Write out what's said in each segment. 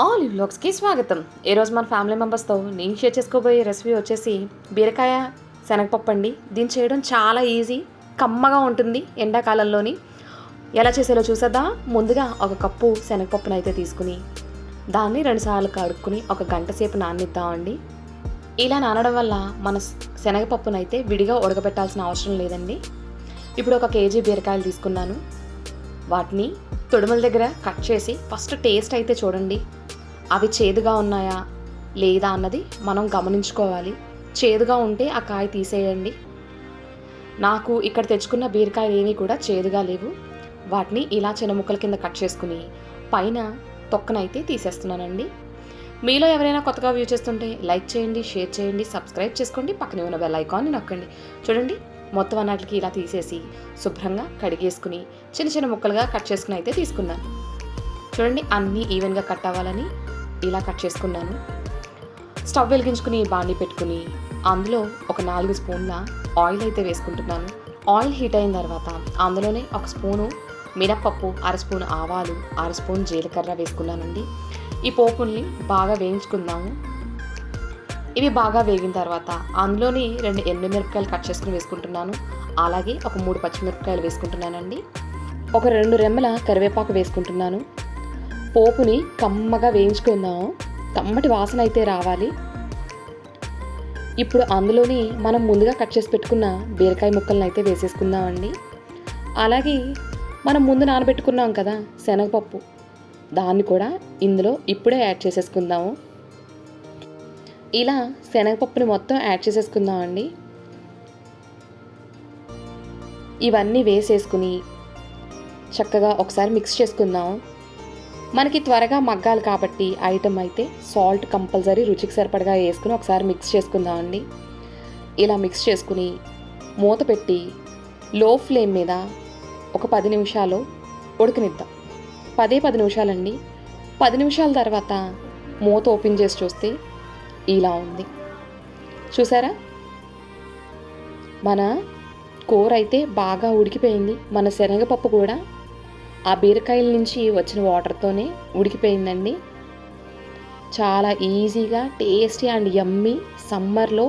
All వ్లాగ్స్కి స్వాగతం. ఈరోజు మన ఫ్యామిలీ మెంబర్స్తో నేను షేర్ చేసుకోబోయే రెసిపీ వచ్చేసి బీరకాయ శనగపప్పు అండి దీన్ని చేయడం చాలా ఈజీ కమ్మగా ఉంటుంది ఎండాకాలంలోని. ఎలా చేసేలో చూసేద్దా. ముందుగా ఒక కప్పు శనగపప్పును అయితే తీసుకుని దాన్ని రెండుసార్లు కడుక్కుని ఒక గంట సేపు నానిద్దామండి. ఇలా నానడం వల్ల మన శనగపప్పునైతే విడిగా ఉడకబెట్టాల్సిన అవసరం లేదండి. ఇప్పుడు ఒక కేజీ బీరకాయలు తీసుకున్నాను. వాటిని తొడుమల దగ్గర కట్ చేసి ఫస్ట్ టేస్ట్ అయితే చూడండి. అవి చేదుగా ఉన్నాయా? లేదా అన్నది మనం గమనించుకోవాలి. చేదుగా ఉంటే ఆ కాయ తీసేయండి. నాకు ఇక్కడ తెచ్చుకున్న బీరకాయలు ఏమీ కూడా చేదుగా లేవు. వాటిని ఇలా చిన్న ముక్కల కింద కట్ చేసుకుని పైన తొక్కనైతే తీసేస్తున్నానండి. మీలో ఎవరైనా కొత్తగా వ్యూ చేస్తుంటే లైక్ చేయండి షేర్ చేయండి సబ్స్క్రైబ్ చేసుకోండి. పక్కనే ఉన్న బెల్ ఐకాన్ని నొక్కండి. చూడండి మొత్తం అన్నట్లకి ఇలా తీసేసి శుభ్రంగా కడిగేసుకుని చిన్న చిన్న ముక్కలుగా కట్ చేసుకుని అయితే తీసుకున్నాను చూడండి అన్నీ ఈవెన్గా కట్ అవ్వాలని ఇలా కట్ చేసుకున్నాను. స్టవ్ వెలిగించుకుని బాండి పెట్టుకుని అందులో ఒక నాలుగు స్పూన్ల ఆయిల్ అయితే వేసుకుంటున్నాను. ఆయిల్ హీట్ అయిన తర్వాత అందులోనే ఒక స్పూను మినప్పప్పు అర స్పూన్ ఆవాలు అర స్పూన్ జీలకర్ర వేసుకున్నానండి. ఈ పోపుల్ని బాగా వేయించుకుందాము. ఇవి బాగా వేగిన తర్వాత అందులోని రెండు ఎండుమిరపకాయలు కట్ చేసుకుని వేసుకుంటున్నాను. అలాగే ఒక మూడు పచ్చిమిరపకాయలు వేసుకుంటున్నానండి. ఒక రెండు రెమ్మల కరివేపాకు వేసుకుంటున్నాను. పోపుని కమ్మగా వేయించుకుందాము. కమ్మటి వాసన అయితే రావాలి. ఇప్పుడు అందులోని మనం ముందుగా కట్ చేసి పెట్టుకున్న బీరకాయ ముక్కలను అయితే వేసేసుకుందామండి. అలాగే మనం ముందు నానబెట్టుకున్నాం కదా శనగపప్పు. దాన్ని కూడా ఇందులో ఇప్పుడే యాడ్ చేసేసుకుందాము. ఇలా శనగపప్పుని మొత్తం యాడ్ చేసేసుకుందామండి. ఇవన్నీ వేసేసుకుని చక్కగా ఒకసారి మిక్స్ చేసుకుందాం. మనకి త్వరగా మగ్గాలి కాబట్టి ఐటమ్ అయితే సాల్ట్ కంపల్సరీ రుచికి సరిపడగా వేసుకుని ఒకసారి మిక్స్ చేసుకుందామండి. ఇలా మిక్స్ చేసుకుని మూత పెట్టి లో ఫ్లేమ్ మీద ఒక పది నిమిషాలు ఉడకనిద్దాం. పదే పది నిమిషాలండి. పది నిమిషాల తర్వాత మూత ఓపెన్ చేసి చూస్తే ఇలా ఉంది. చూసారా? మన కూర అయితే బాగా ఉడికిపోయింది. మన శనగపప్పు కూడా ఆ బీరకాయల నుంచి వచ్చిన వాటర్తోనే ఉడికిపోయిందండి. చాలా ఈజీగా టేస్టీ అండ్ యమ్మీ సమ్మర్లో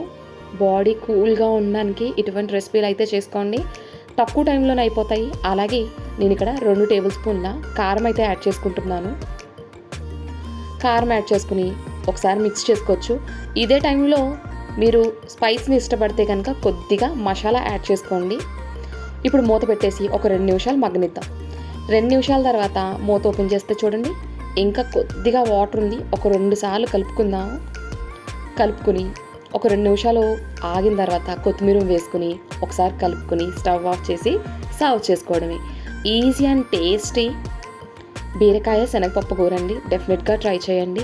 బాడీ కూల్గా ఉండడానికి ఇటువంటి రెసిపీలు అయితే చేసుకోండి. తక్కువ టైంలోనే అయిపోతాయి. అలాగే నేను ఇక్కడ రెండు టేబుల్ స్పూన్ల కారం అయితే యాడ్ చేసుకుంటున్నాను. కారం యాడ్ చేసుకుని ఒకసారి మిక్స్ చేసుకోవచ్చు. ఇదే టైంలో మీరు స్పైస్ని ఇష్టపడితే కనుక కొద్దిగా మసాలా యాడ్ చేసుకోండి. ఇప్పుడు మూత పెట్టేసి ఒక రెండు నిమిషాలు మగ్గనిద్దాం. రెండు నిమిషాల తర్వాత మూత ఓపెన్ చేస్తే చూడండి ఇంకా కొద్దిగా వాటర్ ఉంది. ఒక రెండు సార్లు కలుపుకుందాం. కలుపుకుని ఒక రెండు నిమిషాలు ఆగిన తర్వాత కొత్తిమీర వేసుకుని ఒకసారి కలుపుకొని స్టవ్ ఆఫ్ చేసి సర్వ్ చేసుకోవడమే. ఈజీ అండ్ టేస్టీ బీరకాయ శనగపప్పు కూర అండి డెఫినెట్గా ట్రై చేయండి.